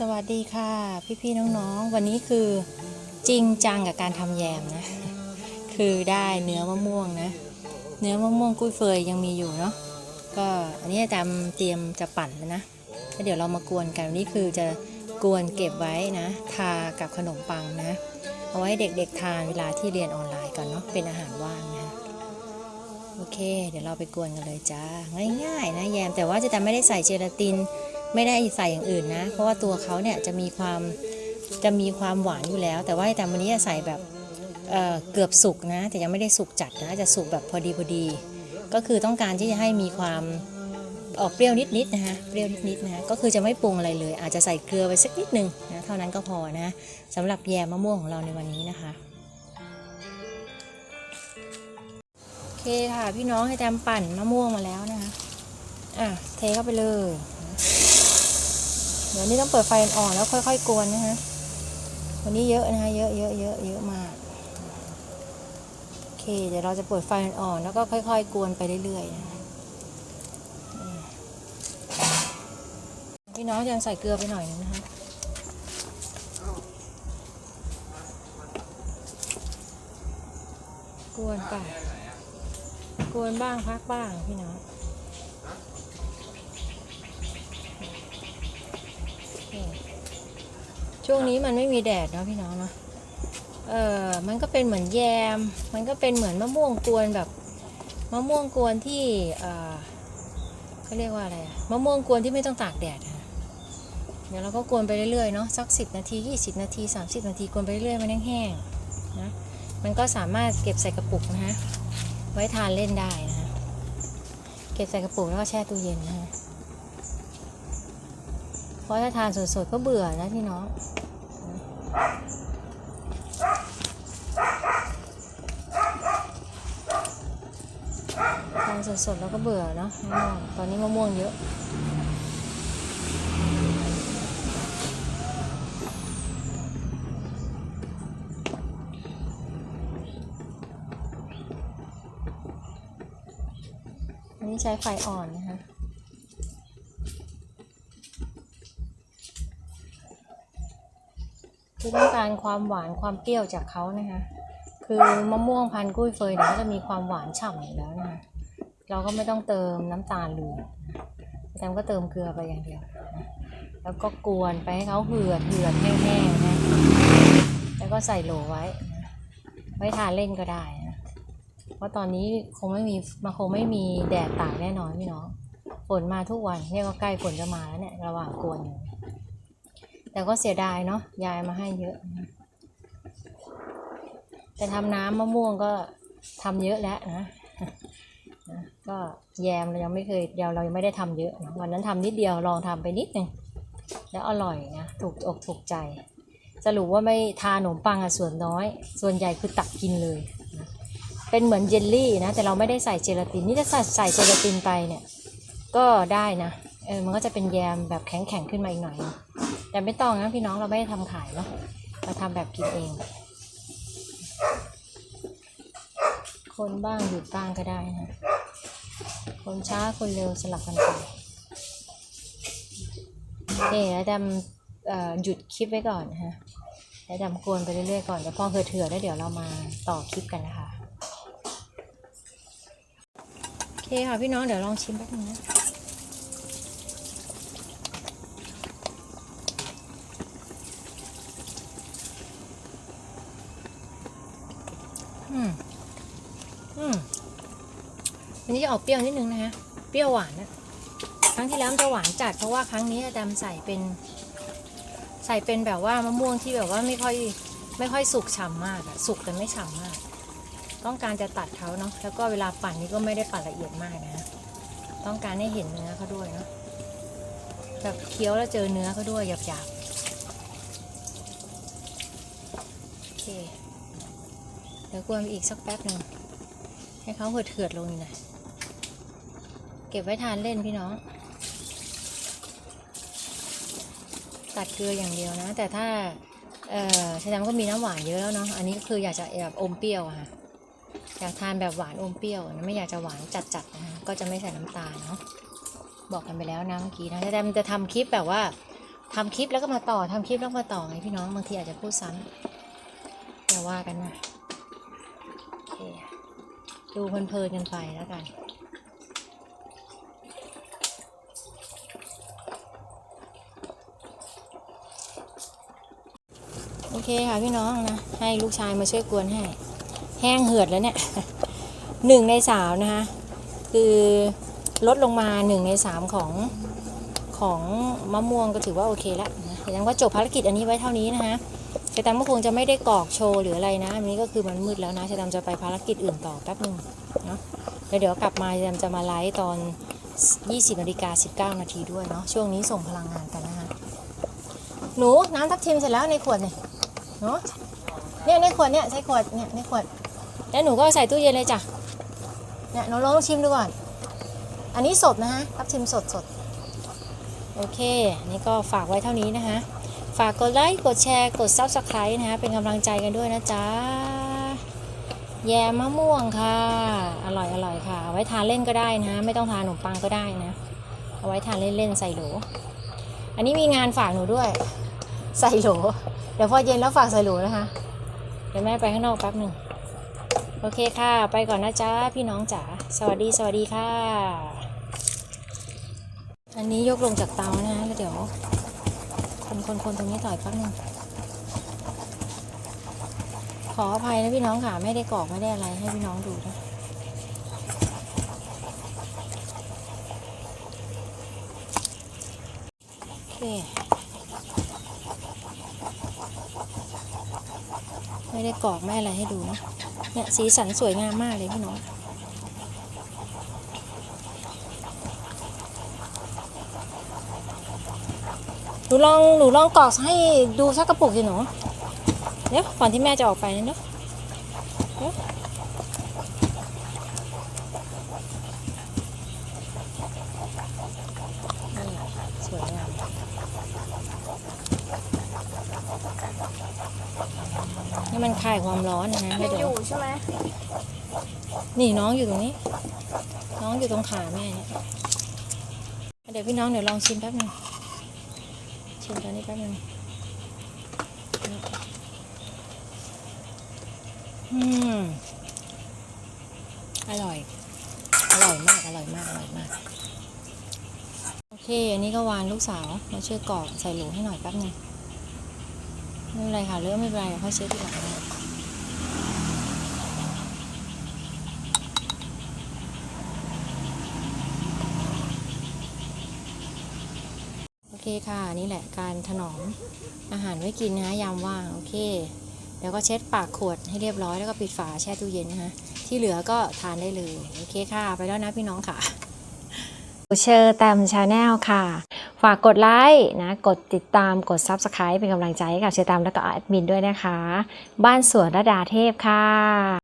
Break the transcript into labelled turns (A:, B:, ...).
A: สวัสดีค่ะ พี่ๆน้องๆ วันนี้คือจริงจังกับการทำแยมนะ คือได้เนื้อมะม่วงนะ เนื้อมะม่วงกุ้ยเฟยยังมีอยู่เนาะก็อันนี้อาจารย์เตรียมจะปั่นแล้วนะแล้วเดี๋ยวเรามากวนกันวันนี้คือจะกวนเก็บไว้นะ ทากับขนมปังนะ เอาไว้เด็กๆทานเวลาที่เรียนออนไลน์ก่อนเนาะเป็นอาหารว่างนะโอเค เดี๋ยวเราไปกวนกันเลยจ้าง่ายๆนะแยมแต่ว่าจะแต่ไม่ได้ใส่เจลาติน ไม่ได้ใส่อย่างอื่นนะ เพราะว่าตัวเขาเนี่ยจะมีความจะมีความหวานอยู่แล้ว แต่ว่าแต่วันนี้จะใส่แบบเเกือบสุกนะ แต่ยังไม่ได้สุกจัดนะจะสุกแบบพอดีพอดี ก็คือต้องการที่จะให้มีความออกเปรี้ยวนิดๆนะคะเปรี้ยวนิดๆนะก็คือจะไม่ปรุงอะไรเลย อาจจะใส่เกลือไปสักนิดนึงนะเท่านั้นก็พอนะสำหรับแยมมะม่วงของเราในวันนี้นะคะโอเคค่ะ พี่น้องให้แจมปั่นมะม่วงมาแล้วนะคะอะเทเข้าไปเลย ดี๋ยวนี้ต้องเปิดไฟอ่อนแล้วค่อยๆกวนนะคะวันนี้เยอะนะคะเยอะเยอะเยอะเยอะมากโอเค เดี๋ยวเราจะเปิดไฟอ่อนแล้วก็ค่อย ๆ กวนไปเรื่อยๆนะคะพี่น้องยังใส่เกลือไปหน่อยนึงนะคะกวนไปกวนบ้างพักบ้างพี่น้อง ช่วงนี้มันไม่มีแดดเนาะพี่น้องเนาะเออมันก็เป็นเหมือนแยม มันก็เป็นเหมือนมะม่วงกวนแบบมะม่วงกวนที่เออเขาเรียกว่าอะไรอะมะม่วงกวนที่ไม่ต้องตากแดดอะเดี๋ยวเราก็กวนไปเรื่อยๆเนาะสัก 10 นาที 20 นาที 30 นาทีกวนไปเรื่อยๆมันแห้งๆนะมันก็สามารถเก็บใส่กระปุกนะฮะไว้ทานเล่นได้นะฮะเก็บใส่กระปุกแล้วก็แช่ตู้เย็นนะฮะ เพราะถ้าทานสดๆก็เบื่อนะพี่น้องทานสดๆแล้วก็เบื่อเนาะตอนนี้มะม่วงเยอะอันนี้ใช้ไฟอ่อนนะคะ คือต้องการความหวานความเปรี้ยวจากเขานะคะ คือมะม่วงพันธุ์กุ้ยเฟยเนี่ยจะมีความหวานฉ่ำอยู่แล้วนะคะเราก็ไม่ต้องเติมน้ำตาลเลยแต่ก็เติมเกลือไปอย่างเดียวนะแล้วก็กวนไปให้เขาเหือดเหือดแห้งๆนะ แล้วก็ใส่โหลไว้นะไว้ทานเล่นก็ได้นะเพราะตอนนี้คงไม่มีมันคงไม่มีแดดตากแน่นอนพี่น้อง ฝนมาทุกวันเนี่ยก็ใกล้ฝนจะมาแล้วเนี่ย ระหว่างกวนอยู่ แต่ก็เสียดายเนาะยายมาให้เยอะ แต่ทำน้ำมะม่วงก็ทำเยอะแล้วนะก็แยมเรายังไม่เคยเดียวเรายังไม่ได้ทำเยอะนะวันนั้นทำนิดเดียวลองทำไปนิดนึงแล้วอร่อยนะถูกอกถูกใจ สรุปว่าไม่ทาขนมปังอะส่วนน้อย ส่วนใหญ่คือตักกินเลยนะเป็นเหมือนเยลลี่นะแต่เราไม่ได้ใส่เจลาตินนี่ถ้าใส่เจลาตินไปเนี่ยก็ได้นะเออมันก็จะเป็นแยมแบบแข็งแข็งๆขึ้นมาอีกหน่อยนึง แต่ไม่ต้องนะพี่น้องเราไม่ได้ทำขายเนาะเราทำแบบกินเอง คนบ้างหยุดบ้างก็ได้นะ คนช้าคนเร็วสลับกันไปโอเคแล้วดำหยุดคลิปไว้ก่อนนะฮะแล้วดำกวนไปเรื่อยๆก่อนเดี๋ยวพอเถื่อๆแล้วเดี๋ยวเรามาต่อคลิปกันนะคะโอเคค่ะพี่น้องเดี๋ยวลองชิมแป๊บนึงนะ อืม อืมอันนี้ จะออกเปรี้ยวนิดนึงนะคะเปรี้ยวหวานนะครั้งที่แล้วมันจะหวานจัดเพราะว่าครั้งนี้อาจารย์ใส่เป็น ใส่เป็นแบบว่ามะม่วงที่แบบว่าไม่ค่อยไม่ค่อยสุกฉ่ำมากอะสุกแต่ไม่ฉ่ำมาก ต้องการจะตัดเขาเนาะแล้วก็เวลาปั่นนี่ก็ไม่ได้ปั่นละเอียดมากนะต้องการให้เห็นเนื้อเขาด้วยเนาะแบบเคี้ยวแล้วเจอเนื้อเขาด้วยหยาบๆโอเคเดี๋ยวกวนอีกสักแป๊บหนึ่งให้เขาเหือดเถือดๆลงหน่อย เก็บไว้ทานเล่นพี่น้อง ตัดเกลืออย่างเดียวนะ แต่ถ้าเอ่อชาดำก็มีน้ำหวานเยอะแล้วเนาะอันนี้ก็คืออยากจะแบบอมเปรี้ยวค่ะอยากทานแบบหวานอมเปรี้ยวนะไม่อยากจะหวานจัดๆนะคะก็จะไม่ใส่น้ำตาลเนาะบอกกันไปแล้วนะเมื่อกี้นะชาดจะทำคลิปแบบว่าทำคลิปแล้วก็มาต่อทำคลิปแล้วมาต่อไงพี่น้องบางทีอาจจะพูดซ้ำอย่ว่ากันนะดูเพลินๆกันไปแล้วกัน อเคค่ะพี่น้องนะ ให้ลูกชายมาช่วยกวนให้ แห้งเหือดแล้วเนี่ยหนึ่งในสามนะคะคือลดลงมาหนึ่งในสามของของมะม่วงก็ถือว่าโอเคแล้วนะแสดงว่าจบภารกิจอันนี้ไว้เท่านี้นะคะเชตัมก็คงจะไม่ได้กรอกโชว์หรืออะไรนะ อันนี้ก็คือมันมืดแล้วนะเชตัมจะไปภารกิจอื่นต่อแป๊บหนึงเนาะแล้วเดี๋ยวกลับมาเชตัมจะมาไลฟ์ตอน 20นาฬิกา19 นาทีด้วยเนาะ ช่วงนี้ส่งพลังงานกันนะคะ หนูน้ำทับทิมเสร็จแล้วในขวดเนี่ย เนาะเนี่ยในขวดเนี่ยใช้ขวดเนี่ยในขวด แล้วหนูก็ใส่ตู้เย็นเลยจ้ะเนี่ยหนูลองชิมดูก่อน อันนี้สดนะฮะทับทิมสดสดโอเค อันนี้ก็ฝากไว้เท่านี้นะคะ ฝากกดไลค์ กดแชร์ กด Subscribe นะคะ เป็นกำลังใจกันด้วยนะจ๊ะ แยมมะม่วงค่ะ อร่อยอร่อยค่ะ เอาไว้ทานเล่นก็ได้นะ ไม่ต้องทานขนมปังก็ได้นะ เอาไว้ทานเล่นๆใส่โหล อันนี้มีงานฝากหนูด้วย ใส่โหล เดี๋ยวพอเย็นแล้วฝากใส่หลูนะคะ เดี๋ยวแม่ไปข้างนอกแป๊บหนึ่ง โอเคค่ะ ไปก่อนนะจ๊ะพี่น้องจ๋า สวัสดีสวัสดีค่ะ อันนี้ยกลงจากเตานะแล้วเดี๋ยว คนคนคนตรงนี้ต่อยแป๊บหนึ่ง ขออภัยนะพี่น้องค่ะ ไม่ได้กรอกไม่ได้อะไรให้พี่น้องดูนะโอเค ไม่ได้กรอกไม่อะไรให้ดูนะเนี่ยสีสันสวยงามมากเลยพี่น้องหนูลองหนูลองกรอกให้ดูสักกระปุกสิหนูเดี๋ยวก่อนที่แม่จะออกไปนะเนาะเดี๋ยวนี่สวยงาม นี่มันคลายความร้อนนะนะ
B: ยั
A: ไม่
B: ง
A: เดี๋
B: อ
A: ยว
B: ยู่ใช่ไหม
A: นี่น้องอยู่ตรงนี้ น้องอยู่ตรงขาแม่เนี่ยเดี๋ยวพี่น้องเดี๋ยวลองชิมแป๊บหนึงชิมตอนนี้แป๊บหนึงนี่อืมอร่อย อร่อยมากอร่อยมากอร่อยมาก โอเค อันนี้ก็วานลูกสาวมาช่วยกรอกใส่โหลให้หน่อยแป๊บหนึง ไม่เป็นไรค่ะเรื่องไม่เป็นไรค่อยเช็ดทีหลังโอเคค่ะนี่แหละการถนอมอาหารไว้กินนะคะยามว่างโอเคเดี๋ยวก็เช็ดปากขวดให้เรียบร้อยแล้วก็ปิดฝาแช่ตู้เย็นนะคะที่เหลือก็ทานได้เลย โอเคค่ะ ไปแล้วนะพี่น้องค่ะเชอร์แตมชาแนลค่ะ ฝากกดไลค์นะ กดติดตาม กด Subscribe เป็นกำลังใจให้กับเชอร์แตมและก็แอดมินด้วยนะคะ บ้านสวนระดาเทพค่ะ